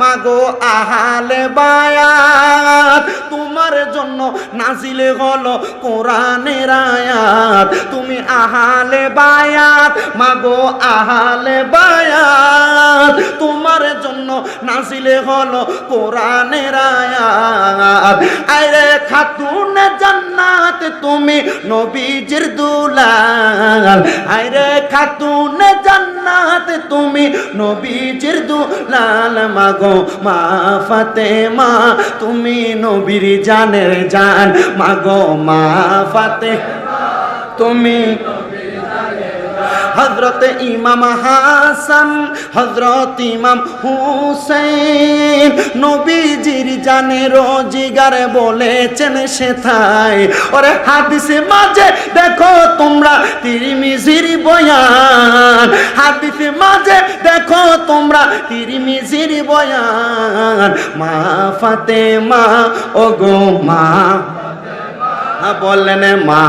মাগো আহালে বায়াত, তোমার জন্য নাজিলে হলো কোরআনের আয়াত। তুমি আহালে বায়াত, মাগো আহালে বায়াত, তোমার জন্য নাজিলে হলো কোরআনের আয়াত। আরে খাতুন জান্নাত, তুমি নবীজির দুলাল। আরে খাতুন জান্নাত তুমি নবীজির দুলাল, মাগো মা ফাতেমা। তুমি নবীর জানের জান, মাগো মা ফাতে তুমি হজরত ইমাম হাসান হজরত ইমাম হুসেন। নবীজির জানে রোজিগারে বলেছেন সেথায়। ওরে হাদিসে মাঝে দেখো তোমরা তিরিমিজির বয়ান। হাদিসে মাঝে দেখো তোমরা তিরিমিজির বয়ান। মা ফাতেমা ও গো মা বললেন মা।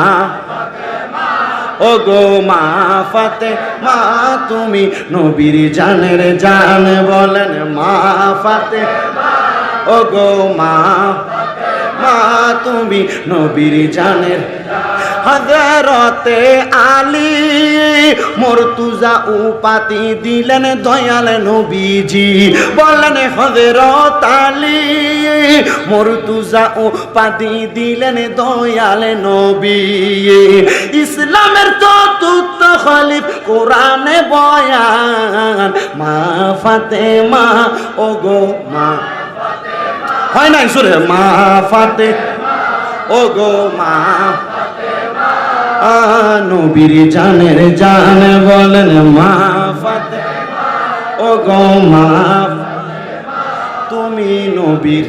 ও গো মা ফাতে মা তুমি নবীর জানের জান। বলেন মা ফাতে ও গো মা মা। তুমি নবীর জানের হজরতে আলী। মর্তুজা উপাতি দিলেন দয়াল নবীজি বললেন হজরত আলী। মর্তুজা উপাতি দিলেন দয়াল নবী। ইসলামের চতুর্থ খলিফ কোরআনে বয়ান, মা ফাতেমা ও গো মা হয় নাই সুরে? মা ফাতে ও গো মা নবীর জানের জান বলেন মা ফাতে ও গো মা তুমি নবীর